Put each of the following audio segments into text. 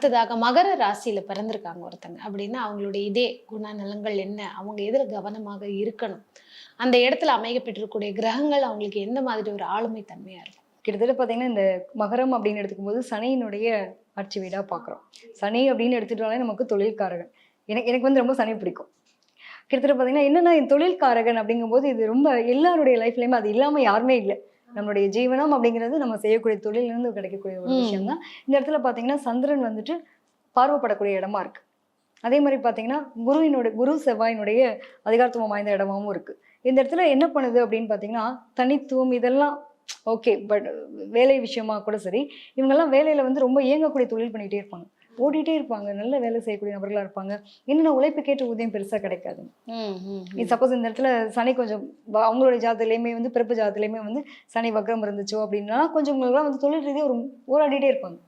அடுத்ததாக மகர ராசியில பிறந்திருக்காங்க ஒருத்தங்க. அப்படின்னா அவங்களுடைய இதே குணநலங்கள் என்ன? அவங்க எதில் கவனமாக இருக்கணும்? அந்த இடத்துல அமைக்கப்பட்டிருக்கக்கூடிய கிரகங்கள் அவங்களுக்கு எந்த மாதிரி ஒரு ஆளுமை தன்மையா இருக்கும்? கிட்டத்தட்ட பார்த்தீங்கன்னா இந்த மகரம் அப்படின்னு எடுத்துக்கும்போது சனியினுடைய ஆட்சி வீடாக பார்க்குறோம் சனி அப்படின்னு எடுத்துட்டாலே நமக்கு தொழில்காரகன். எனக்கு எனக்கு வந்து ரொம்ப சனி பிடிக்கும். கிட்டத்தட்ட பார்த்தீங்கன்னா என்னென்ன தொழில்காரகன் அப்படிங்கும்போது இது ரொம்ப எல்லாருடைய லைஃப்லையுமே அது இல்லாமல் யாருமே இல்லை. நம்மளுடைய ஜீவனம் அப்படிங்கிறது நம்ம செய்யக்கூடிய தொழிலிருந்து கிடைக்கக்கூடிய ஒரு. விஷயம் தான் இந்த இடத்துல பார்த்தீங்கன்னா சந்திரன் வந்துட்டு பார்வைப்படக்கூடிய இடமா இருக்கு. அதே மாதிரி பார்த்தீங்கன்னா குருவினுடைய குரு செவ்வாயினுடைய அதிகாரத்துவம் வாய்ந்த இடமாவும் இருக்கு. இந்த இடத்துல என்ன பண்ணுது அப்படின்னு பார்த்தீங்கன்னா தனித்துவம் இதெல்லாம் ஓகே பட் வேலை விஷயமா கூட சரி இவங்கெல்லாம் வேலையில வந்து ரொம்ப இயங்கக்கூடிய தொழில் பண்ணிகிட்டே இருப்பாங்க. ஓடிட்டே இருப்பாங்க. நல்ல வேலை செய்யக்கூடிய நபர்களா இருப்பாங்க. என்னென்ன உழைப்புக்கேற்ற ஊதியம் பெருசா கிடைக்காது. சப்போஸ் இந்த இடத்துல சனி கொஞ்சம் அவங்களுடைய ஜாதத்துலேயுமே வந்து பிறப்பு ஜாதத்துலேயுமே வந்து சனி வக்ரம் இருந்துச்சோ அப்படின்னா கொஞ்சம் உங்களுக்குலாம் வந்து தொழில் ரீதியாக ஒரு போராடிட்டே இருப்பாங்க.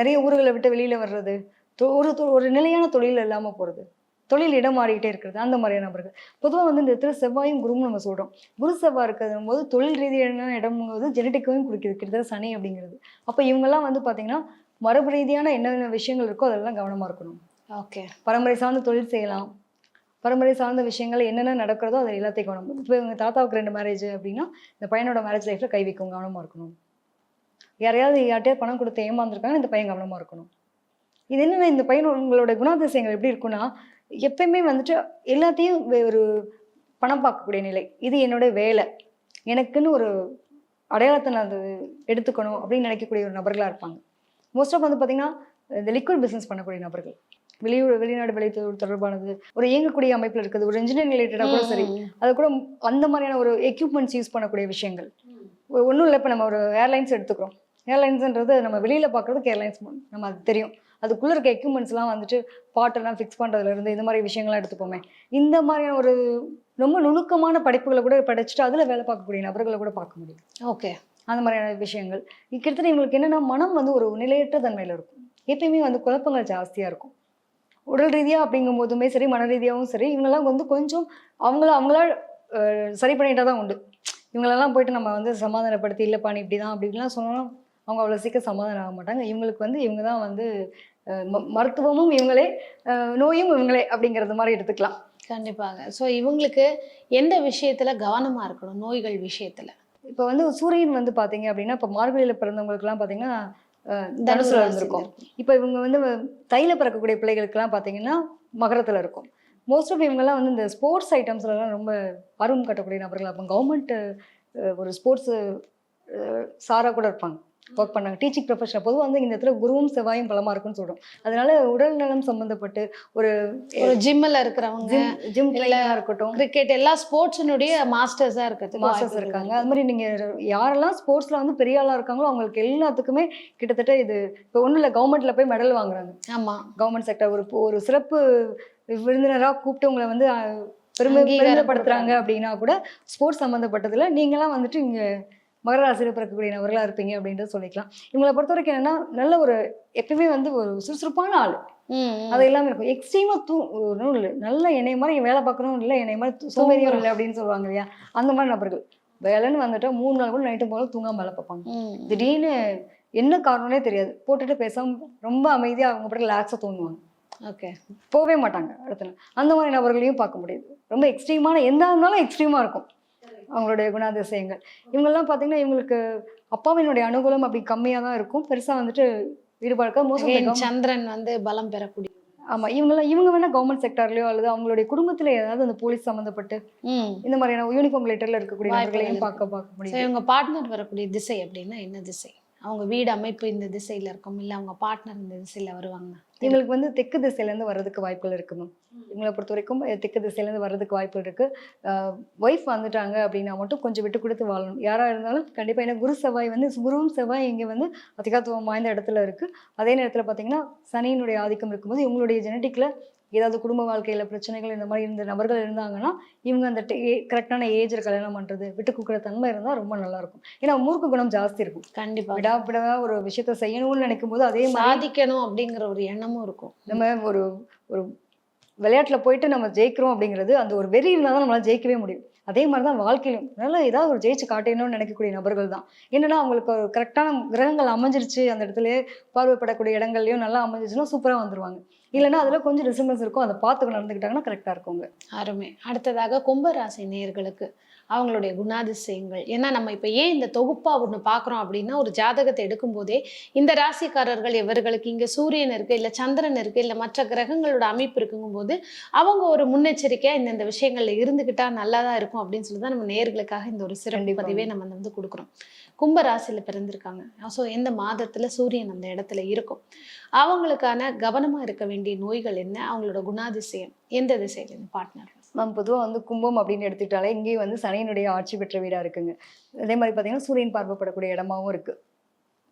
நிறைய ஊர்களை விட்டு வெளியில வர்றது ஒரு ஒரு நிலையான தொழில் இல்லாம போறது தொழில் இடம் மாறிக்கிட்டே இருக்கிறது அந்த மாதிரியான நபர்கள். பொதுவாக வந்து இந்த இடத்துல செவ்வாயும் குருவும் நம்ம சொல்றோம். குரு செவ்வாய் இருக்கிறது போது தொழில் ரீதியான இடம்ங்கிறது ஜெனட்டிக்கையும் குறிக்குது. கிட்டத்தட்ட சனி அப்படிங்கிறது. அப்போ இவங்கெல்லாம் வந்து பார்த்தீங்கன்னா மரபு ரீதியான என்னென்ன விஷயங்கள் இருக்கோ அதெல்லாம் கவனமா இருக்கணும். ஓகே பரம்பரை சார்ந்த தொழில் செய்யலாம். பரம்பரை சார்ந்த விஷயங்கள் என்னென்ன நடக்கிறதோ அதை எல்லாத்தையும் கவனம் இப்போ இவங்க தாத்தாவுக்கு ரெண்டு மேரேஜ் அப்படின்னா இந்த பையனோட மேரேஜ் லைஃப்ல கை வைக்கும் கவனமா இருக்கணும். யாரையாவது யார்ட்டையாவது பணம் கொடுத்து ஏமாந்துருக்காங்க இந்த பையன் கவனமா இருக்கணும். இது என்னன்னா இந்த பையன் உங்களோட குணாதிசயங்கள் எப்படி இருக்குன்னா எப்பயுமே வந்துட்டு எல்லாத்தையும் ஒரு பணம் பார்க்கக்கூடிய நிலை. இது என்னோட வேலை. எனக்குன்னு ஒரு அடையாளத்தை நான் அது எடுத்துக்கணும் அப்படின்னு நினைக்கக்கூடிய ஒரு நபர்களா இருப்பாங்க. மோஸ்ட் ஆஃப் வந்து பார்த்தீங்கன்னா இந்த லிக்விட் பிஸ்னஸ் பண்ணக்கூடிய நபர்கள். வெளியூர் வெளிநாடு வெளித்தொழில் தொடர்பானது ஒரு இயங்கக்கூடிய அமைப்பில் இருக்குது ஒரு இன்ஜினியரிங் ரிலேட்டடாக கூட சரி அது கூட அந்த மாதிரியான ஒரு எக்யூப்மெண்ட்ஸ் யூஸ் பண்ணக்கூடிய விஷயங்கள். ஒன்றும் இல்லை இப்போ நம்ம ஒரு ஏர்லைன்ஸ் எடுத்துக்கிறோம். ஏர்லைன்ஸ்ன்றது நம்ம வெளியில் பார்க்குறதுக்கு ஏர்லைன்ஸ் நம்ம அது தெரியும். அதுக்குள்ளே இருக்க எக்யூப்மெண்ட்ஸ்லாம் வந்துட்டு பாட்டெல்லாம் ஃபிக்ஸ் பண்ணுறதுலேருந்து இந்த மாதிரி விஷயங்கள்லாம் எடுத்துப்போமே. இந்த மாதிரியான ஒரு ரொம்ப நுணுக்கமான படிப்புகளை கூட படிச்சுட்டு அதில் வேலை பார்க்கக்கூடிய நபர்களை கூட பார்க்க முடியும். ஓகே அந்த மாதிரியான விஷயங்கள். கிட்டத்தட்ட இவங்களுக்கு என்னென்னா மனம் வந்து ஒரு நிலையற்ற தன்மையில் இருக்கும். எப்பயுமே வந்து குழப்பங்கள் ஜாஸ்தியாக இருக்கும். உடல் ரீதியாக அப்படிங்கும் போதுமே சரி மன ரீதியாகவும் சரி இவங்கெல்லாம் வந்து கொஞ்சம் அவங்கள அவங்களா சரி பண்ணிட்டா தான் உண்டு. இவங்களெல்லாம் போயிட்டு நம்ம வந்து சமாதானப்படுத்தி இல்லைப்பா நீ இப்படி தான் அப்படின்லாம் சொன்னாலும் சொன்னோம்னா அவங்க அவ்வளோ சீக்கிரம் சமாதானம் ஆக மாட்டாங்க. இவங்களுக்கு வந்து இவங்க தான் வந்து ம- மருத்துவமும் இவங்களே நோயும் இவங்களே அப்படிங்கிறது மாதிரி எடுத்துக்கலாம். கண்டிப்பாக ஸோ இவங்களுக்கு எந்த விஷயத்தில் கவனமாக இருக்கணும்? நோய்கள் விஷயத்தில். இப்போ வந்து சூரியன் வந்து பார்த்தீங்க அப்படின்னா இப்போ மார்கழியில் பிறந்தவங்களுக்குலாம் பார்த்தீங்கன்னா தனுசுல இருந்திருக்கும். இப்போ இவங்க வந்து தையில பிறக்கக்கூடிய பிள்ளைகளுக்கெல்லாம் பார்த்தீங்கன்னா மகரத்தில் இருக்கும். மோஸ்ட் ஆஃப் இவங்கெல்லாம் வந்து இந்த ஸ்போர்ட்ஸ் ஐட்டம்ஸ்லாம் ரொம்ப ஆர்வம் காட்டக்கூடிய நபர்களாக இருப்பாங்க கவர்மெண்ட் ஒரு ஸ்போர்ட்ஸ் சாராக கூட இருப்பாங்க. ஒர்க் பண்ணாங்க. டீச்சிங் ப்ரொஃபஷனல் பொதுவாக வந்து இந்த இடத்துல குருவும் செவ்வாயும் பலமாக இருக்குன்னு சொல்கிறோம் அதனால உடல் நலம் சம்மந்தப்பட்டு ஒரு ஒரு ஜிம்மில் இருக்கிறவங்க ஜிம் ட்ரைனராக இருக்கட்டும். கிரிக்கெட் எல்லா ஸ்போர்ட்ஸினுடைய மாஸ்டர்ஸா இருக்கிறதுக்கு மாஸ்டர்ஸ் இருக்காங்க. இருக்கு. அது மாதிரி நீங்க யாரெல்லாம் ஸ்போர்ட்ஸ்ல வந்து பெரிய ஆளா இருக்காங்களோ அவங்களுக்கு எல்லாத்துக்குமே கிட்டத்தட்ட இது இப்போ ஒன்றும் இல்லை கவர்மெண்ட்ல போய் மெடல் வாங்குறாங்க. ஆமா. கவர்மெண்ட் செக்டர் ஒரு ஒரு சிறப்பு விருந்தினராக கூப்பிட்டு உங்களை வந்து பெருமை பெருமைப்படுத்துறாங்க அப்படின்னா கூட ஸ்போர்ட்ஸ் சம்மந்தப்பட்டதுல நீங்களாம் வந்துட்டு இங்க மகர ராசியில் பிறக்கக்கூடிய நபர்களா இருப்பீங்க அப்படின்றது சொல்லிக்கலாம். இவங்களை பொறுத்த வரைக்கும் என்னன்னா நல்ல ஒரு எப்பயுமே வந்து ஒரு சுறுசுறுப்பான ஆள். அது எல்லாமே இருக்கும். எக்ஸ்ட்ரீமா தூ இல்லை. நல்ல என்னை மாதிரி வேலை பார்க்கணும் இல்லை என்னை மாதிரி சோம்பேறியும் இல்லை அப்படின்னு சொல்லுவாங்க இல்லையா? அந்த மாதிரி நபர்கள். வேலைன்னு வந்துட்டா மூணு நாள் கூட நைட்டு போல தூங்காம வேலை பார்ப்பாங்க. திடீர்னு என்ன காரணம்னே தெரியாது. போட்டுட்டு பேசாம ரொம்ப அமைதியா அவங்க பாட்டு ரிலாக்ஸாக தூங்குவாங்க. ஓகே. போகவே மாட்டாங்க அடுத்த நாள். அந்த மாதிரி நபர்களையும் பார்க்க முடியுது. ரொம்ப எக்ஸ்ட்ரீமான எந்த இருந்தாலும் எக்ஸ்ட்ரீமா இருக்கும். அவங்களுடைய குணாதிசயங்கள் இவங்கெல்லாம் பார்த்தீங்கன்னா இவங்களுக்கு அப்பாவினுடைய அனுகூலம் அப்படி கம்மியாக தான் இருக்கும் பெருசா வந்துட்டு ஈடுபாடு Again, சந்திரன் வந்து பலம் பெறக்கூடிய ஆமா இவங்கெல்லாம் இவங்க வேணா கவர்மெண்ட் செக்டார்லயோ அல்லது அவங்களுடைய குடும்பத்துல ஏதாவது அந்த போலீஸ் சம்பந்தப்பட்டு ம். இந்த மாதிரியான யூனிஃபார்ம் லேட்டர்ல இருக்கக்கூடிய. பார்க்க பார்க்க முடியும் இவங்க பார்ட்னர் வரக்கூடிய திசை அப்படின்னா என்ன திசை அவங்க வீடு அமைப்பு இந்த திசையில இருக்கும் இல்ல அவங்க பார்ட்னர் இந்த திசையில வருவாங்க? இவங்களுக்கு வந்து தெற்கு திசையில இருந்து வர்றதுக்கு வாய்ப்புகள் இருக்கு மேம் இவங்களை பொறுத்த வரைக்கும் தெற்கு திசையில இருந்து வர்றதுக்கு வாய்ப்புகள் இருக்கு. ஒய்ஃப் வந்துட்டாங்க அப்படின்னா மட்டும் கொஞ்சம் விட்டு கொடுத்து வாழணும். யாரா இருந்தாலும் கண்டிப்பா ஏன்னா குரு செவ்வாய் வந்து குருவும் செவ்வாய் இங்க வந்து அதிகாத்துவம் வாய்ந்த இடத்துல இருக்கு. அதே நேரத்துல பாத்தீங்கன்னா சனியினுடைய ஆதிக்கம் இருக்கும்போது இவங்களுடைய ஜெனட்டிக்ல ஏதாவது குடும்ப வாழ்க்கையில பிரச்சனைகள் இந்த மாதிரி இருந்த நபர்கள் இருந்தாங்கன்னா இவங்க அந்த கரெக்டான ஏஜ்ல கல்யாணம் பண்றது விட்டு கொடுக்குற தன்மை இருந்தா ரொம்ப நல்லா இருக்கும் ஏன்னா மூர்க்க குணம் ஜாஸ்தி இருக்கும். கண்டிப்பா. விடாப்பிடவா ஒரு விஷயத்த செய்யணும்னு நினைக்கும் போது அதே சாதிக்கணும் அப்படிங்கிற ஒரு எண்ணமும் இருக்கும். நம்ம ஒரு ஒரு விளையாட்டுல போயிட்டு நம்ம ஜெயிக்கிறோம் அப்படிங்கிறது அந்த ஒரு வெறி இருந்தால் தான் நம்மளால ஜெயிக்கவே முடியும். அதே மாதிரி தான் வாழ்க்கையிலும் நல்லா ஏதாவது ஒரு ஜெயிச்சு காட்டணும்னு நினைக்கக்கூடிய நபர்கள் தான். என்னன்னா அவங்களுக்கு ஒரு கரெக்டான கிரகங்கள் அமைஞ்சிருச்சு அந்த இடத்துல பார்வைப்படக்கூடிய இடங்கள்லையும் நல்லா அமைஞ்சிருச்சுன்னா சூப்பராக வந்துருவாங்க. இல்லைன்னா அதில் கொஞ்சம் டிஸ்டர்பன்ஸ் இருக்கும் அதை பார்த்து நடந்துக்கிட்டாங்கன்னா கரெக்டாக இருக்குங்க. அருமை. அடுத்ததாக கும்பராசி நேர்களுக்கு. அவங்களுடைய குணாதிசயங்கள். ஏன்னா நம்ம இப்போ ஏன் இந்த தொகுப்பா ஒன்று பார்க்குறோம் அப்படின்னா ஒரு ஜாதகத்தை எடுக்கும்போதே இந்த ராசிக்காரர்கள் இவர்களுக்கு இங்கே சூரியன் இருக்கு இல்லை சந்திரன் இருக்கு இல்லை மற்ற கிரகங்களோட அமைப்பு இருக்குங்கும்போது அவங்க ஒரு முன்னெச்சரிக்கையா இந்தந்த விஷயங்கள்ல இருந்துக்கிட்டா நல்லா தான் இருக்கும் அப்படின்னு சொல்லி தான் நம்ம நேயர்களுக்காக இந்த ஒரு சிறப்பு. பதிவே நம்ம வந்து கொடுக்குறோம். கும்ப ராசியில பிறந்திருக்காங்க. ஸோ எந்த மாதத்துல சூரியன் அந்த இடத்துல இருக்கும்? அவங்களுக்கான கவனமா இருக்க வேண்டிய நோய்கள் என்ன? அவங்களோட குணாதிசயம் எந்த திசையில? பார்ட்னர் மேம் பொதுவாக வந்து கும்பம் அப்படின்னு எடுத்துக்கிட்டாலே இங்கேயும் வந்து சனியினுடைய ஆட்சி பெற்ற வீடாக இருக்குங்க. அதே மாதிரி பார்த்தீங்கன்னா சூரியன் பார்வைப்படக்கூடிய இடமாவும் இருக்கு.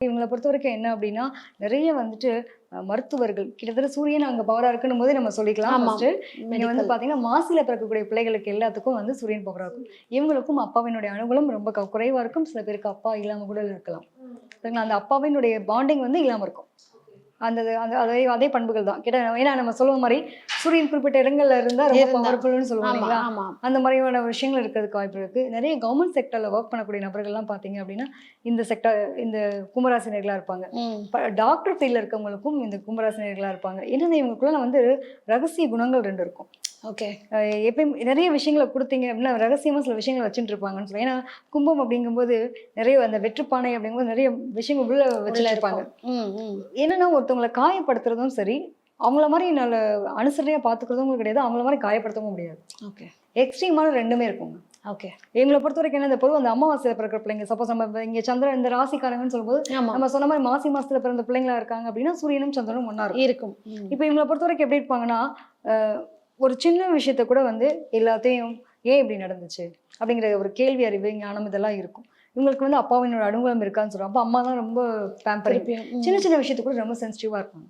இவங்களை பொறுத்த வரைக்கும் என்ன அப்படின்னா நிறைய வந்துட்டு மருத்துவர்கள் கிட்டத்தட்ட சூரியன் அங்கே பவராக இருக்குன்னு போதே நம்ம சொல்லிக்கலாம் இங்க வந்து பாத்தீங்கன்னா மாசில பிறக்கக்கூடிய பிள்ளைகளுக்கு எல்லாத்துக்கும் வந்து சூரியன் பவரா இருக்கும். இவங்களுக்கும் அப்பாவினுடைய அனுகூலம் ரொம்ப குறைவா இருக்கும். சில பேருக்கு அப்பா இல்லாம கூட இருக்கலாம். சரிங்களா? அந்த அப்பாவினுடைய பாண்டிங் வந்து இல்லாம இருக்கும். அந்த அந்த அதே அதே பண்புகள் தான். கிட்ட ஏன்னா நம்ம சொல்லுவ மாதிரி சூரியன் குறிப்பிட்ட இடங்கள்ல இருந்தா ரொம்ப. பவர்ஃபுல்னு சொல்லுவோம் ஆமா அந்த மாதிரியான விஷயங்கள் இருக்கிறதுக்கு வாய்ப்பு இருக்கு. நிறைய கவர்மெண்ட் செக்டர்ல ஒர்க் பண்ணக்கூடிய நபர்கள்லாம் பாத்தீங்க அப்படின்னா இந்த செக்டர் இந்த கும்பராசினியர்களா இருப்பாங்க. டாக்டர் ஃபீல்டில் இருக்கவங்களுக்கும் இந்த கும்பராசினியர்களா இருப்பாங்க. என்னன்னா இவங்களுக்குள்ள வந்து ரகசிய குணங்கள் ரெண்டு இருக்கும். ஓகே. எப்பயும் நிறைய விஷயங்களை கொடுத்தீங்க அப்படின்னா ரகசியமா சில விஷயங்கள் வச்சுட்டு இருப்பாங்கன்னு சொல்லி. ஏன்னா கும்பம் அப்படிங்கும்போது நிறைய அந்த வெற்றுப்பானை அப்படிங்கும்போது நிறைய விஷயங்கள் உள்ள வச்சுட்டு இருப்பாங்க. என்னன்னா ஒருத்தவங்களை காயப்படுத்துறதும் சரி அவங்கள மாதிரி நல்ல அனுசரணையா பாத்துக்கிறதும் கிடையாது. அவங்கள மாதிரி காயப்படுத்தவும் முடியாது. ஓகே. எக்ஸ்ட்ரீமான ரெண்டுமே இருக்குங்க. ஓகே. எங்களை பொறுத்த வரைக்கும் என்ன இந்த பொதுவாக அந்த அமாவாசையில் பிறக்கிற பிள்ளைங்க. சப்போஸ் நம்ம இங்க சந்திரன் இந்த ராசிக்காரங்கன்னு சொல்லும்போது நம்ம சொன்ன மாதிரி மாசி மாசத்துல பிறந்த பிள்ளைங்களா இருக்காங்க அப்படின்னா சூரியனும் சந்திரனும் ஒண்ணா இருக்கும். இருக்கும். இப்போ இவங்களை பொறுத்த வரைக்கும் எப்படி இருப்பாங்கன்னா ஒரு சின்ன விஷயத்த கூட வந்து எல்லாத்தையும் ஏன் இப்படி நடந்துச்சு? அப்படிங்கிற ஒரு கேள்வி அறிவு ஞானம் இதெல்லாம் இருக்கும். இவங்களுக்கு வந்து அப்பாவினோட அனுகூலம் இருக்கான்னு சொல்றோம் அப்போ அம்மா தான் ரொம்ப ம். சின்ன சின்ன விஷயத்துக்கு கூட ரொம்ப சென்சிட்டிவாக இருப்பாங்க.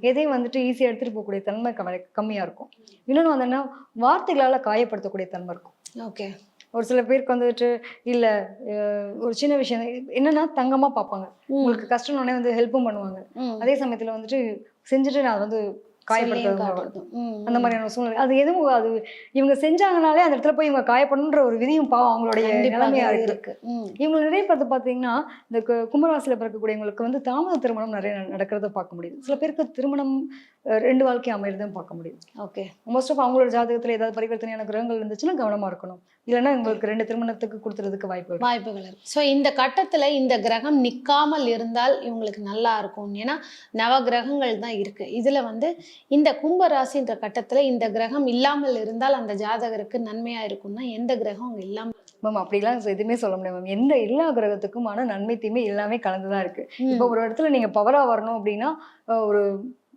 எதையும் வந்துட்டு ஈஸியாக எடுத்துட்டு போகக்கூடிய தன்மை கம்மி- கம்மியா இருக்கும். இன்னொன்று வந்தோன்னா வார்த்தைகளால காயப்படுத்தக்கூடிய தன்மை இருக்கும். ஓகே. ஒரு சில பேருக்கு வந்துட்டு இல்ல ஒரு சின்ன விஷயம் என்னன்னா தங்கமா பார்ப்பாங்க. உங்களுக்கு கஷ்டம் உடனே வந்து ஹெல்ப்பும் பண்ணுவாங்க. அதே சமயத்துல வந்துட்டு செஞ்சுட்டு நான் வந்து சொல்லியும் காயப்படுத்த காட்டுறதும். ம், அந்த. மாதிரியான சூழ்நிலை. அது எதுவும் அது இவங்க செஞ்சாங்கனாலே அந்த இடத்துல போய் இவங்க காயப்படணுன்ற ஒரு விதியும் பாவம் அவங்களுடைய நிலைமையா இருக்கு. இவங்க நிறைய பார்த்து பார்த்தீங்கன்னா இந்த கும்பராசியில பிறக்கக்கூடியவங்களுக்கு வந்து தாமத திருமணம் நிறைய நடக்கிறத பார்க்க முடியுது. சில பேருக்கு திருமணம் ரெண்டு வாழ்க்கை அமையறதும் பார்க்க முடியுது. ஓகே. மோஸ்ட் ஆஃப் அவங்களோட ஜாதகத்துல ஏதாவது பரிவர்த்தனையான கிரகங்கள் இருந்துச்சுன்னா கவனமா இருக்கணும். இல்லைன்னா உங்களுக்கு ரெண்டு திருமணத்துக்கு கொடுத்துறதுக்கு வாய்ப்பு வாய்ப்புகள் ஸோ இந்த கட்டத்துல இந்த கிரகம் நிக்காமல் இருந்தால் இவங்களுக்கு நல்லா இருக்கும் ஏன்னா நவ கிரகங்கள் தான் இருக்கு. இதுல வந்து இந்த கும்ப ராசின்ற கட்டத்துல இந்த கிரகம் இல்லாமல் இருந்தால் அந்த ஜாதகருக்கு நன்மையா இருக்கும்னா எந்த கிரகம் அங்க இல்லாம மேம் அப்படிலாம் எதுவுமே சொல்ல முடியாது மேம். எந்த எல்லா கிரகத்துக்குமான நன்மை தீமை எல்லாமே கலந்துதான் இருக்கு. இப்போ ஒரு இடத்துல நீங்க பவரா வரணும் அப்படின்னா ஒரு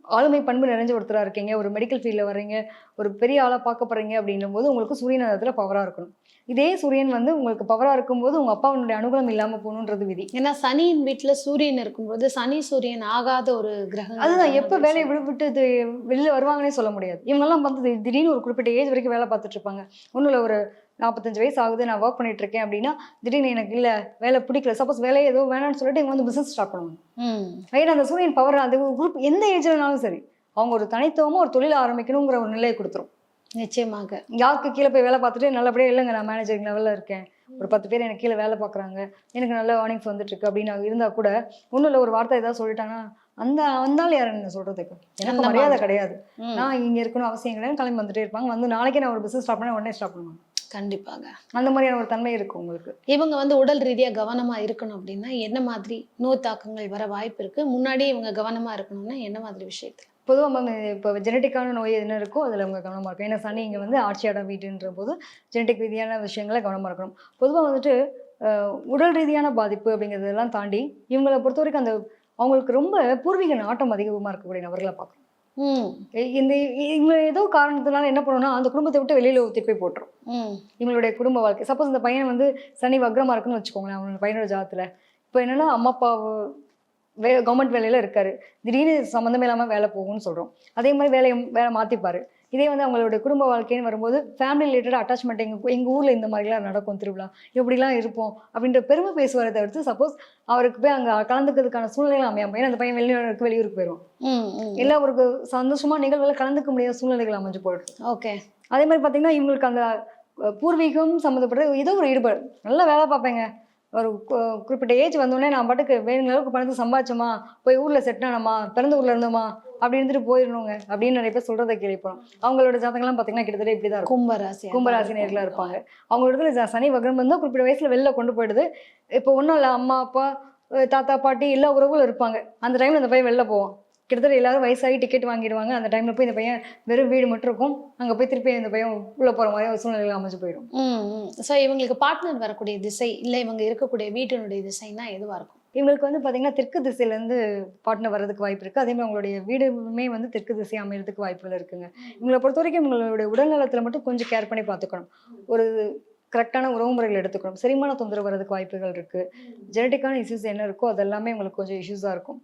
ஆளுமை பண்பு நிறைஞ்ச ஒருத்தரா இருக்கீங்க ஒரு மெடிக்கல் ஃபீல்டில் வர்றீங்க ஒரு பெரிய ஆளா பார்க்க போறீங்க அப்படின்னும் போது உங்களுக்கு சூரியன் அந்த இடத்துல பவரா இருக்கணும். இதே சூரியன் வந்து உங்களுக்கு பவரா இருக்கும்போது உங்க அப்பாவுடைய அனுகூலம் இல்லாம போகணுன்றது விதி. ஏன்னா சனியின் வீட்டுல சூரியன் இருக்கும்போது சனி சூரியன் ஆகாத ஒரு கிரகம் அதுதான் எப்ப வேலையை விட்டு இது வெளியில வருவாங்கன்னே சொல்ல முடியாது. இவங்கெல்லாம் வந்து தி- திடீர்னு ஒரு குறிப்பிட்ட ஏஜ் வரைக்கும் வேலை பார்த்துட்டு இருப்பாங்க. ஒன்றும் ஒரு நாற்பத்தஞ்சு வயசு ஆகுது நான் ஒர்க் பண்ணிட்டு இருக்கேன் அப்படின்னா திடீர்னு எனக்கு இல்ல வேலை பிடிக்கல. சப்போஸ் வேலையை ஏதோ வேணாம்னு சொல்லிட்டு இவங்க வந்து பிசினஸ் ஸ்டார்ட் பண்ணுவாங்க ஏன்னா அந்த சூரியன் பவர் அது குரூப் எந்த ஏஜ்லனாலும் சரி அவங்க ஒரு தனித்துவமா ஒரு தொழில் ஆரம்பிக்கணுங்கிற ஒரு நிலையை கொடுத்துரும். நிச்சயமாக. யாருக்கு கீழே போய் வேலை பார்த்துட்டு நல்லபடியா இல்லைங்க நான் மேனேஜரிங் லெவல்ல இருக்கேன். ஒரு பத்து பேர் எனக்கு கீழே வேலை பார்க்குறாங்க. எனக்கு நல்ல ஏர்னிங்ஸ் வந்துட்டு இருக்கு அப்படின்னு இருந்தா கூட ஒன்றும் இல்லை ஒரு வார்த்தை ஏதாவது சொல்லிட்டாங்கன்னா அந்த வந்தாலும் யாரு? என்ன சொல்றதுக்கு எனக்கு அந்த மரியாதை. கிடையாது. நான் இங்க இருக்கணும் அவசியம் கிடையாது. கிளம்பி வந்துட்டே இருப்பாங்க. வந்து நாளைக்கே நான் ஒரு பிசினஸ் ஸ்டார்ட் பண்ண உடனே ஸ்டார்ட் பண்ணுவாங்க. கண்டிப்பாக. அந்த மாதிரியான ஒரு தன்மை இருக்கு உங்களுக்கு? இவங்க வந்து உடல் ரீதியா கவனமா இருக்கணும் அப்படின்னா என்ன மாதிரி நோய் தாக்கங்கள் வர வாய்ப்பு இருக்கு? முன்னாடியே இவங்க கவனமா இருக்கணும்னா என்ன மாதிரி விஷயத்துல? பொதுவாக மேம் இப்போ ஜெனட்டிக்கான நோய் என்ன இருக்கோ அதில் அவங்க கவனமாக இருக்கும் ஏன்னா சனி இங்கே வந்து ஆட்சியாட வீட்டுன்ற போது ஜெனட்டிக் ரீதியான விஷயங்களை கவனமாக இருக்கணும். பொதுவாக வந்துட்டு உடல் ரீதியான பாதிப்பு அப்படிங்கிறதெல்லாம் தாண்டி இவங்களை பொறுத்த வரைக்கும் அந்த அவங்களுக்கு ரொம்ப பூர்வீக நாட்டம் அதிகமாக இருக்கக்கூடிய நபர்களை பார்க்குறோம் ம் இந்த இவங்க ஏதோ காரணத்தினால என்ன பண்ணுவோம்னா அந்த குடும்பத்தை விட்டு வெளியில ஊத்தி போய் போட்டுரும். இவங்களுடைய குடும்ப வாழ்க்கை. சப்போஸ் இந்த பையன் வந்து சனி வக்ரமா இருக்குன்னு வச்சுக்கோங்களேன் அவனோட பையனோட ஜாதத்துல. இப்போ என்னன்னா அம்மா அப்பா வே கவர்மெண்ட் வேலையில இருக்காரு. திடீர்னு சம்மந்தமே இல்லாம வேலை போகும்னு சொல்றோம். அதே மாதிரி வேலையை வேலை மாத்திப்பாரு. இதே வந்து அவங்களோட குடும்ப வாழ்க்கைன்னு வரும்போது ஃபேமிலி ரிலேட்டட் அட்டாச்மெண்ட் எங்க எங்க ஊர்ல இந்த மாதிரிலாம் நடக்கும் திருவிழா. இப்படிலாம் இருப்போம் அப்படின்ற பெருமை பேசுவாரை தவிர்த்து சப்போஸ் அவருக்கு போய் அங்க கலந்துக்கிறதுக்கான சூழ்நிலைகள் அமையாம ஏன்னா அந்த பையன் வெளியூருக்கு வெளியூருக்கு போயிடும் எல்லா ஒரு சந்தோஷமா நிகழ்வுல கலந்துக்க முடியாத சூழ்நிலைகள் அமைஞ்சு போயிடும். ஓகே. அதே மாதிரி பார்த்தீங்கன்னா இவங்களுக்கு அந்த பூர்வீகம் சம்மந்தப்பட்ட ஏதோ ஒரு ஈடுபாடு. நல்லா வேலை பார்ப்பேங்க. ஒரு குறிப்பிட்ட ஏஜ் வந்தோடனே நான் பாட்டுக்கு வேணுங்கிற அளவுக்கு பணத்தை சம்பாதிச்சோமா? போய் ஊரில் செட் ஆனோமா? பிறந்த ஊரில் இருந்தோமா? அப்படி இருந்துட்டு போயிடணுங்க. அப்படின்னு நிறைய பேர் சொல்கிறத கேள்விப்போம் அவங்களோட ஜாதகம்லாம் பார்த்தீங்கன்னா கிட்டத்தட்ட இப்படி தான் இருக்கும். கும்பராசி கும்பராசி நேர்களாக இருப்பாங்க. அவங்க இடத்துல சனி வக்ரம் வந்தால் குறிப்பிட்ட வயசுல வெளில கொண்டு போயிடுது. இப்போ ஒன்றும் இல்லை அம்மா அப்பா தாத்தா பாட்டி எல்லா உறவுகளும் இருப்பாங்க. அந்த டைமில் அந்த பையன் வெளில போவான். கிட்டத்தட்ட எல்லாரும் வயசாகி டிக்கெட் வாங்கிடுவாங்க. அந்த டைமில் போய் இந்த பையன் வெறும் வீடு மட்டும் இருக்கும். அங்கே போய் திருப்பி இந்த பையன் உள்ளே போகிற மாதிரி ஒரு சூழ்நிலைகள் அமைஞ்சு போயிடும். ஸோ இவங்களுக்கு பார்ட்னர் வரக்கூடிய திசை இல்லை இவங்க இருக்கக்கூடிய வீட்டினுடைய திசைனா எதுவா இருக்கும்? இவங்களுக்கு வந்து பார்த்தீங்கன்னா தெற்கு திசையிலேருந்து பார்ட்னர் வர்றதுக்கு வாய்ப்பு இருக்குது அதே மாதிரி அவங்களுடைய வீடுமே வந்து தெற்கு திசை அமையறதுக்கு வாய்ப்புகள் இருக்குங்க. இவங்களை பொறுத்த வரைக்கும் இவங்களுடைய உடல் நலத்தில் மட்டும் கொஞ்சம் கேர் பண்ணி பார்த்துக்கணும். ஒரு கரெக்டான உறவு முறைகள் எடுத்துக்கணும். செரிமான தொந்தரவு வர்றதுக்கு வாய்ப்புகள் இருக்குது ஜெனட்டிக்கான இஷ்யூஸ் என்ன இருக்கோ அதெல்லாமே உங்களுக்கு கொஞ்சம் இஷ்யூஸாக இருக்கும்.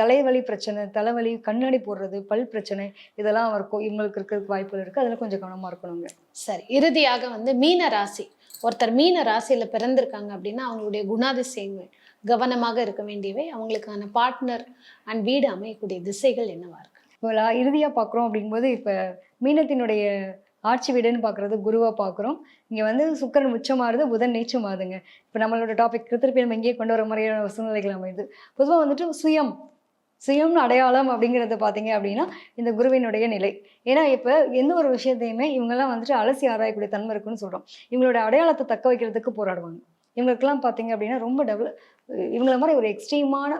தலைவலி பிரச்சனை தலைவலி கண்ணாடி போடுறது பல் பிரச்சனை இதெல்லாம் இருக்கும் இவங்களுக்கு இருக்கிறதுக்கு வாய்ப்புகள் இருக்குது அதில் கொஞ்சம் கவனமாக இருக்கணுங்க சரி இறுதியாக வந்து மீன ராசி. ஒருத்தர் மீன ராசியில பிறந்திருக்காங்க அப்படின்னா அவங்களுடைய குணாதிசயங்கள் கவனமாக இருக்க வேண்டியவை. அவங்களுக்கான பார்ட்னர் அண்ட் வீடு அமையக்கூடிய திசைகள் என்னவா இருக்கு? இப்போ இறுதியாக பார்க்குறோம் அப்படிங்கும்போது இப்போ மீனத்தினுடைய ஆட்சி வீடுன்னு பார்க்குறது குருவாக பார்க்குறோம் இங்கே வந்து சுக்கரன் உச்சமாறுது புதன் நீச்சமாகுதுங்க. இப்போ நம்மளோட டாபிக் திருப்பி நம்ம இங்கேயே கொண்டு வர மாதிரியான சூழ்நிலைகள் அமையுது. பொதுவாக வந்துட்டு சுயம் சுயம்னு அடையாளம் அப்படிங்கிறத பார்த்தீங்க அப்படின்னா இந்த குருவினுடைய நிலை. ஏன்னா இப்போ எந்த ஒரு விஷயத்தையுமே இவங்கெல்லாம் வந்துட்டு அலசி ஆராயக்கூடிய தன்மை இருக்குன்னு சொல்கிறோம் இவங்களோட அடையாளத்தை தக்க வைக்கிறதுக்கு போராடுவாங்க. இவங்களுக்கெல்லாம் பார்த்தீங்க அப்படின்னா ரொம்ப டெவலப் இவங்கள மாதிரி ஒரு எக்ஸ்ட்ரீமான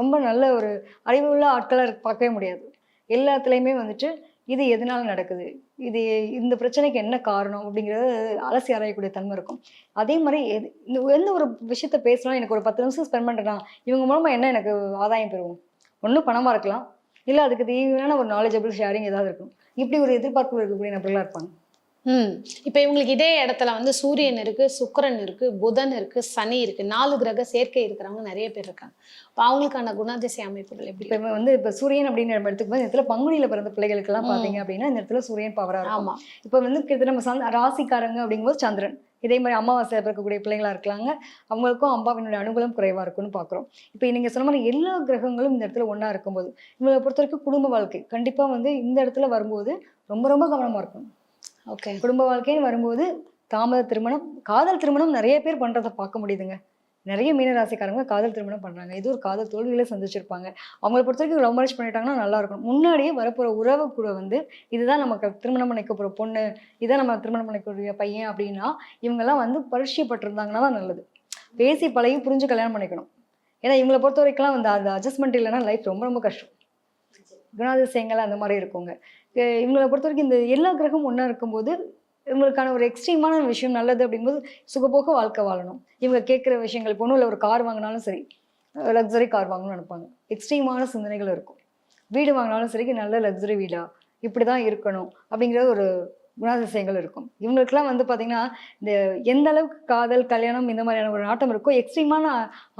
ரொம்ப நல்ல ஒரு அறிவுள்ள ஆட்களை பார்க்கவே முடியாது. எல்லாத்துலேயுமே வந்துட்டு இது எதனால நடக்குது? இது இந்த பிரச்சனைக்கு என்ன காரணம்? அப்படிங்கிறத அலசி ஆராயக்கூடிய தன்மை இருக்கும். அதே மாதிரி எது- இந்த எந்த ஒரு விஷயத்த பேசலாம் எனக்கு ஒரு பத்து நிமிஷம் ஸ்பெண்ட் பண்ணுறேன்னா இவங்க மூலமாக என்ன எனக்கு ஆதாயம் பெறுவோம்? ஒன்றும் பணமாக இருக்கலாம். இல்லை அதுக்கு தீவிரமான ஒரு நாலேஜபிள் ஷேரிங் ஏதாவது இருக்கும். இப்படி ஒரு எதிர்பார்ப்பு இருக்கக்கூடிய நபர்களாக இருப்பாங்க. ம். இப்போ இவங்களுக்கு இதே இடத்துல வந்து சூரியன் இருக்கு சுக்கிரன் இருக்கு புதன் இருக்கு சனி இருக்கு. நாலு கிரக சேர்க்கை இருக்கிறவங்க நிறைய பேர் இருக்காங்க. இப்போ அவங்களுக்கான குணாதிசை அமைப்புகள் எப்படி இப்போ வந்து இப்போ சூரியன் அப்படின்னு நம்ம எடுத்துக்கும்போது இந்த இடத்துல பங்குனியில் பிறந்த பிள்ளைகளுக்கெல்லாம் பார்த்தீங்க அப்படின்னா இந்த இடத்துல சூரியன் பவராக இருக்கும். ஆமா. இப்போ வந்து கிட்டத்தட்ட நம்ம சந்த ராசிக்காரங்க அப்படிங்கும்போது சந்திரன். இதே மாதிரி அமாவாசை பிறக்கக்கூடிய பிள்ளைங்களா இருக்கலாங்க. அவங்களுக்கும் அம்பாவினுடைய அனுகூலம் குறைவா இருக்கும்னு பார்க்குறோம் இப்போ நீங்க சொன்ன மாதிரி எல்லா கிரகங்களும் இந்த இடத்துல ஒண்ணா இருக்கும்போது இவங்களை பொறுத்த வரைக்கும் குடும்ப வாழ்க்கை கண்டிப்பா வந்து இந்த இடத்துல வரும்போது ரொம்ப ரொம்ப கவனமா இருக்கணும். ஓகே. குடும்ப வாழ்க்கைன்னு வரும்போது தாமத திருமணம் காதல் திருமணம் நிறைய பேர் பண்றதை பார்க்க முடியுதுங்க. நிறைய மீனராசிக்காரங்க காதல் திருமணம் பண்றாங்க. இது ஒரு காதல் தோல்விகளை சந்திச்சிருப்பாங்க. அவங்கள பொறுத்த வரைக்கும் லவ் மேரேஜ் பண்ணிட்டாங்கன்னா நல்லா இருக்கும். முன்னாடியே வரப்போற உறவு கூட வந்து இதுதான் நமக்கு திருமணம் பண்ணிக்க போற பொண்ணு இதான் நம்ம திருமணம் பண்ணிக்கக்கூடிய பையன் அப்படின்னா இவங்கெல்லாம் வந்து பரிச்சயப்பட்டிருந்தாங்கன்னா தான் நல்லது. பேசி பழகி புரிஞ்சு கல்யாணம் பண்ணிக்கணும். ஏன்னா இவங்களை பொறுத்த வரைக்கும் வந்து அந்த அட்ஜஸ்ட்மெண்ட் இல்லைன்னா லைஃப் ரொம்ப ரொம்ப கஷ்டம். குணாதிசயங்கள் அந்த மாதிரி இருக்குங்க. இவங்களை பொறுத்த வரைக்கும் இந்த எல்லா கிரகமும் ஒன்றா இருக்கும்போது இவங்களுக்கான ஒரு எக்ஸ்ட்ரீமான விஷயம் நல்லது அப்படிங்கும்போது சுகபோக வாழ்க்கை வாழணும். இவங்க கேட்குற விஷயங்கள் போகணும் இல்லை ஒரு கார் வாங்கினாலும் சரி லக்ஸரி கார் வாங்கணும்னு நினைப்பாங்க. எக்ஸ்ட்ரீமான சிந்தனைகள் இருக்கும். வீடு வாங்கினாலும் சரி நல்ல லக்ஸரி வீடா? இப்படி தான் இருக்கணும். அப்படிங்கிற ஒரு குணாதிசயங்கள் இருக்கும். இவங்களுக்குலாம் வந்து பார்த்தீங்கன்னா இந்த எந்த அளவுக்கு காதல் கல்யாணம் இந்த மாதிரியான ஒரு நாட்டம் இருக்கோ எக்ஸ்ட்ரீமான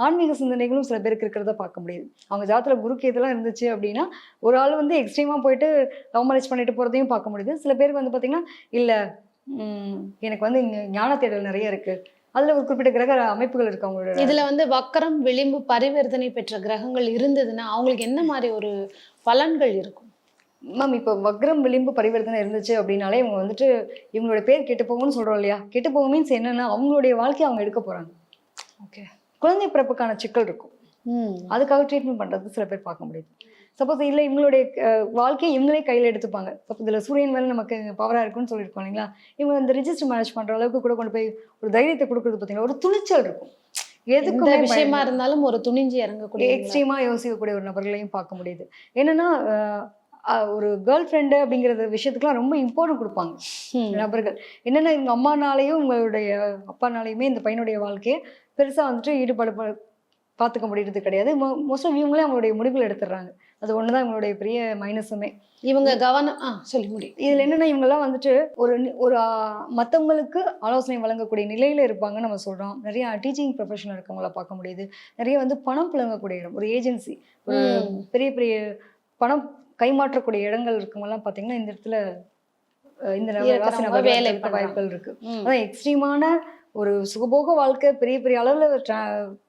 ஆன்மீக சிந்தனைகளும் சில பேருக்கு இருக்கிறத பார்க்க முடியுது. அவங்க ஜாதத்தில் குருக்கு இதெல்லாம் இருந்துச்சு அப்படின்னா ஒரு ஆள் வந்து எக்ஸ்ட்ரீமாக போயிட்டு லவ் மேரேஜ் பண்ணிட்டு போகிறதையும் பார்க்க முடியுது. சில பேருக்கு வந்து பார்த்தீங்கன்னா இல்லை எனக்கு வந்து ஞான தேடல் நிறைய இருக்குது அதில் ஒரு குறிப்பிட்ட கிரக அமைப்புகள் இருக்கு அவங்களோட. இதுல வந்து வக்கரம் விளிம்பு பரிவர்த்தனை பெற்ற கிரகங்கள் இருந்ததுன்னா அவங்களுக்கு என்ன மாதிரி ஒரு பலன்கள் இருக்கும்? மேம் இப்போ வக்ரம் விளிம்பு பரிவர்த்தனை இருந்துச்சு அப்படின்னாலே இவங்க வந்துட்டு இவங்களோட பேர் கெட்டு போகும்னு சொல்றோம் இல்லையா? கெட்டு போகும் மீன்ஸ் என்னன்னா அவங்களுடைய வாழ்க்கையை அவங்க எடுக்க போறாங்க. ஓகே குழந்தை பிறப்புக்கான சிக்கல் இருக்கும். அதுக்காக ட்ரீட்மெண்ட் பண்றது சில பேர் பார்க்க முடியுது சப்போஸ் இல்லை இவங்களுடைய வாழ்க்கையை இவங்களே கையில் எடுத்துப்பாங்க. சப்போஸ் இதில் சூரியன் வேலை நமக்கு பவராக இருக்குன்னு சொல்லியிருக்கோம் இல்லைங்களா? இவங்க இந்த ரிஜிஸ்டர் மேனேஜ் பண்ணுற அளவுக்கு கூட கொண்டு போய் ஒரு தைரியத்தை கொடுக்குறது பார்த்தீங்கன்னா ஒரு துணிச்சல் இருக்கும். எந்த எதுக்குமே விஷயமா இருந்தாலும் ஒரு துணிஞ்சு இறங்கக்கூடிய எக்ஸ்ட்ரீமாக யோசிக்கக்கூடிய ஒரு நபர்களையும் பார்க்க முடியுது. என்னன்னா ஒரு கேர்ள் ஃப்ரெண்டு அப்படிங்கிறது விஷயத்துக்குலாம் ரொம்ப இம்பார்ட்டன்ட் கொடுப்பாங்க. ம். நபர்கள். என்னென்ன இவங்க அம்மானாலையும் உங்களுடைய அப்பானாலையுமே இந்த பையனுடைய வாழ்க்கையை பெருசாக வந்துட்டு ஈடுபாடு பார்த்துக்க முடியறது கிடையாது. மோஸ்ட் ஆஃப் இவங்களே அவங்களுடைய முடிவுகள் எடுத்துடுறாங்க. அது ஒன்று தான் இவங்களுடைய பெரிய மைனஸுமே இவங்க கவனம் ஆ சொல்லி முடியும் இதில் என்னென்னா இவங்கெல்லாம் வந்துட்டு ஒரு ஒரு மற்றவங்களுக்கு ஆலோசனை வழங்கக்கூடிய நிலையில் இருப்பாங்கன்னு நம்ம சொல்கிறோம் நிறைய டீச்சிங் ப்ரொஃபஷனில் இருக்கவங்கள பார்க்க முடியுது. நிறைய வந்து பணம் புழங்கக்கூடிய இடம். ஒரு ஏஜென்சி ஒரு ம். பெரிய பெரிய பணம் கைமாற்றக்கூடிய இடங்கள் இருக்கவங்கலாம் பார்த்தீங்கன்னா இந்த இடத்துல இந்த ராசி வேலை. வாய்ப்புகள் இருக்கு. அதான் எக்ஸ்ட்ரீமான ஒரு சுகபோக வாழ்க்கை பெரிய பெரிய அளவில்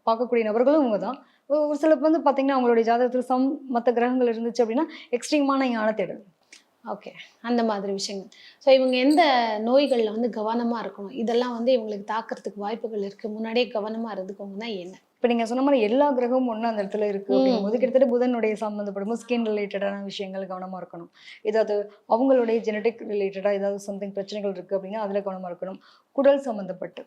பார்க்கக்கூடிய நபர்களும் இவங்க தான் ஒரு ஒரு சில வந்து பார்த்தீங்கன்னா அவங்களுடைய ஜாதகத்தில் சம் மற்ற கிரகங்கள் இருந்துச்சு அப்படின்னா எக்ஸ்ட்ரீமான ஞான தேடல். ஓகே அந்த மாதிரி விஷயங்கள். ஸோ இவங்க எந்த நோய்களில் வந்து கவனமாக இருக்கணும்? இதெல்லாம் வந்து இவங்களுக்கு தாக்குறதுக்கு வாய்ப்புகள் இருக்குது முன்னாடியே கவனமாக இருந்துக்கோங்கன்னா என்ன? இப்போ நீங்க சொன்ன மாதிரி எல்லா கிரகமும் ஒண்ணு அந்த இடத்துல இருக்கு. அப்படிங்கும்போது கிட்டத்தட்ட புதனுடைய சம்மந்தப்படும் ஸ்கின் ரிலேட்டடான விஷயங்கள் கவனமா இருக்கணும். ஏதாவது அவங்களுடைய ஜெனடிக் ரிலேட்டடா ஏதாவது சம்திங் பிரச்சனைகள் இருக்கு அப்படின்னா அதுல கவனமா இருக்கணும். குடல் சம்மந்தப்பட்டு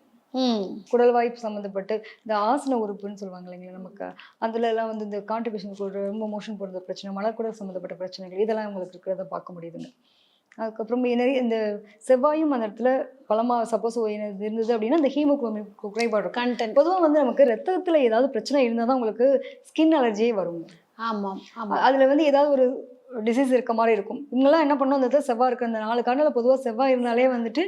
குடல் வாய்ப்பு சம்மந்தப்பட்டு இந்த ஆசன உறுப்புன்னு சொல்லுவாங்க இல்லைங்களா நமக்கு? அதுல எல்லாம் வந்து இந்த கான்ட்ரிபியூஷன் ரொம்ப மோஷன் போடுற பிரச்சனை மலக்குடல் சம்மந்தப்பட்ட பிரச்சனைகள் இதெல்லாம் உங்களுக்கு இருக்கிறத பார்க்க முடியுதுங்க. அதுக்கப்புறம் நிறைய இந்த செவ்வாயும் அந்த இடத்துல பலமா சப்போஸ் இருந்தது அப்படின்னா இந்த ஹீமோகுளோபின் குறைபாடு கண்டென்ட் பொதுவாக வந்து நமக்கு ரத்தத்துல ஏதாவது பிரச்சனை இருந்தால் தான் உங்களுக்கு ஸ்கின் அலர்ஜியே வரும். ஆமாம் ஆமாம். அதுல வந்து ஏதாவது ஒரு டிசீஸ் இருக்க மாதிரி இருக்கும். இவங்கெல்லாம் என்ன பண்ணோம் அந்த இடத்துல செவ்வாய் இருக்கிற அந்த நாலு காண்டில் பொதுவாக செவ்வாய் இருந்தாலே வந்துட்டு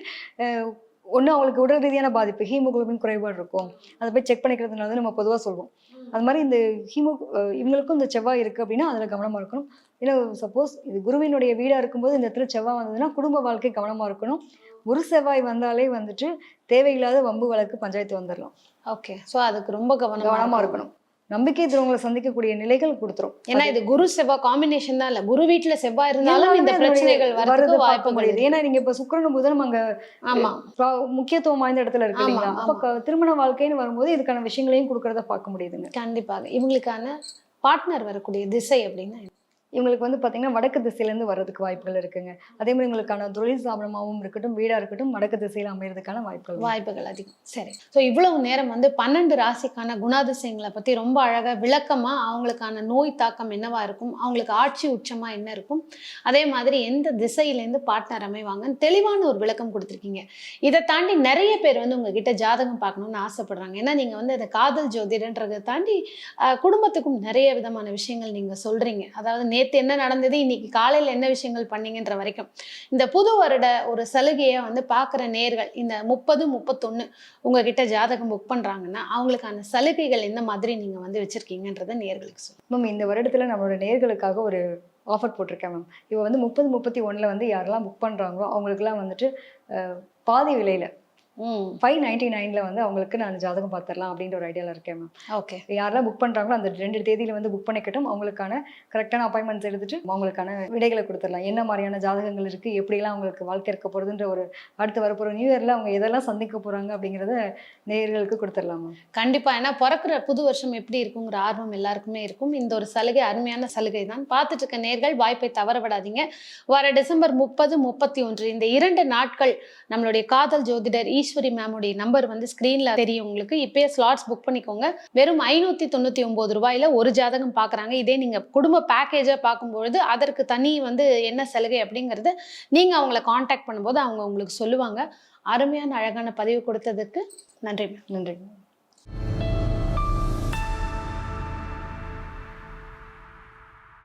ஒன்று அவங்களுக்கு உடல் ரீதியான பாதிப்பு ஹீமோகுளோபின் குறைபாடு இருக்கும். அதை போய் செக் பண்ணிக்கிறதுனால தான் நம்ம பொதுவாக சொல்லுவோம் அது மாதிரி இந்த ஹீமோ இவங்களுக்கும் இந்த செவ்வாய் இருக்குது அப்படின்னா அதில் கவனமாக இருக்கணும். இல்லை சப்போஸ் இது குருவினுடைய வீடாக இருக்கும்போது இந்த இடத்துல செவ்வாய் வந்ததுன்னா குடும்ப வாழ்க்கை கவனமாக இருக்கணும். ஒரு செவ்வாய் வந்தாலே வந்துட்டு தேவையில்லாத வம்பு வழக்கு பஞ்சாயத்து வந்துடலாம் ஓகே ஸோ அதுக்கு ரொம்ப கவனமாக கவனமா இருக்கணும். நம்பிக்கை துறவங்களை சந்திக்கக்கூடிய நிலைகள் கொடுத்துரும். ஏன்னா இது குரு செவ்வாய் காம்பினேஷன் தான் இல்ல. குரு வீட்டுல செவ்வாய் இருந்தாலும் இந்த பிரச்சனைகள் வரதை வாய்ப்புகள் முடியுது. ஏன்னா நீங்க இப்ப சுக்கிரனும் புதனும் அங்க ஆமா. முக்கியத்துவம் வாய்ந்த இடத்துல இருக்கு ஆமா, இல்லைங்களா அப்ப திருமண வாழ்க்கைன்னு வரும்போது இதுக்கான விஷயங்களையும் கொடுக்கறத பார்க்க முடியுதுங்க. கண்டிப்பாக. இவங்களுக்கான பார்ட்னர் வரக்கூடிய திசை அப்படின்னா? இவங்களுக்கு வந்து பார்த்தீங்கன்னா வடக்கு திசையிலேருந்து வர்றதுக்கு வாய்ப்புகள் இருக்குங்க. அதே மாதிரி உங்களுக்கான தொழில் சாபனமாகவும் இருக்கட்டும் வீடாக இருக்கட்டும் வடக்கு திசையில் அமைகிறதுக்கான வாய்ப்புகள் வாய்ப்புகள் அதிகம். சரி. ஸோ இவ்வளவு நேரம் வந்து பன்னெண்டு ராசிக்கான குணாதிசயங்களை பற்றி ரொம்ப அழகாக விளக்கமாக அவங்களுக்கான நோய் தாக்கம் என்னவா இருக்கும் அவங்களுக்கு ஆட்சி உச்சமாக என்ன இருக்கும் அதே மாதிரி எந்த திசையிலேருந்து பார்ட்னர் அமைவாங்கன்னு தெளிவான ஒரு விளக்கம் கொடுத்துருக்கீங்க. இதை தாண்டி நிறைய பேர் வந்து உங்ககிட்ட ஜாதகம் பார்க்கணும்னு ஆசைப்படுறாங்க. ஏன்னா நீங்கள் வந்து அந்த காதல் ஜோதிடன்றதை தாண்டி குடும்பத்துக்கும் நிறைய விதமான விஷயங்கள் நீங்கள் சொல்கிறீங்க அதாவது நேற்று என்ன நடந்தது இன்னைக்கு காலையில் என்ன விஷயங்கள் பண்ணீங்கன்ற வரைக்கும். இந்த புது வருட ஒரு சலுகையை வந்து பார்க்குற நேர்கள் இந்த முப்பது முப்பத்தொன்று உங்ககிட்ட ஜாதகம் புக் பண்ணுறாங்கன்னா அவங்களுக்கான சலுகைகள் எந்த மாதிரி நீங்கள் வந்து வச்சுருக்கீங்கன்றதை நேர்களுக்கு சொல்லுங்கள் மேம் இந்த வருடத்தில் நம்மளோட நேர்களுக்காக ஒரு ஆஃபர் போட்டிருக்கேன் மேம் இப்போ வந்து முப்பது முப்பத்தி ஒன்றில் வந்து யாரெல்லாம் புக் பண்ணுறாங்களோ அவங்களுக்குலாம் வந்துட்டு பாதி விலையில் ஃபைவ் நைன்டி நைன்ல வந்து அவங்களுக்கு நான் ஜாதகம் பார்த்துடலாம் அப்படின்ற ஒரு ஐடியால இருக்கேன் மேம் ஓகே யாரெல்லாம் புக் பண்றாங்களோ அந்த ரெண்டு தேதியில வந்து புக் பண்ணிக்கட்டும். அவங்களுக்கான கரெக்டான அப்பாயின்மெண்ட்ஸ் எடுத்துட்டு அவங்களுக்கான விடைகளை கொடுத்துடலாம். என்ன மாதிரியான ஜாதகங்கள் இருக்கு? எப்படிலாம் அவங்களுக்கு வாழ்க்கை இருக்க போறதுன்ற ஒரு அடுத்து வரப்போற நியூ இயர்ல அவங்க எதெல்லாம் சந்திக்க போறாங்க அப்படிங்கறத நேயர்களுக்கு கொடுத்துடலாம் மேம் கண்டிப்பா. ஏன்னா பிறக்கிற புது வருஷம் எப்படி இருக்குங்கிற ஆர்வம் எல்லாருக்குமே இருக்கும். இந்த ஒரு சலுகை அருமையான சலுகை தான். பார்த்துட்டு இருக்க நேர்கள் வாய்ப்பை தவற விடாதீங்க வர டிசம்பர் முப்பது முப்பத்தி ஒன்று இந்த இரண்டு நாட்கள் நம்மளுடைய காதல் ஜோதிடர் ஈஸ்வரி மேமுடைய நம்பர் வந்து ஸ்க்ரீனில் தெரியும் உங்களுக்கு. இப்பயே ஸ்லாட்ஸ் புக் பண்ணிக்கோங்க. வெறும் ஐநூத்தி தொண்ணூத்தி ஒன்பது ரூபாயில ஒரு ஜாதகம் பார்க்கறாங்க இதே நீங்க குடும்ப பேக்கேஜா பார்க்கும்பொழுது அதற்கு தனி வந்து என்ன சலுகை அப்படிங்கறது நீங்க அவங்கள காண்டாக்ட் பண்ணும்போது அவங்க உங்களுக்கு சொல்லுவாங்க. அருமையான அழகான பதிவு கொடுத்ததுக்கு நன்றி மேம் நன்றி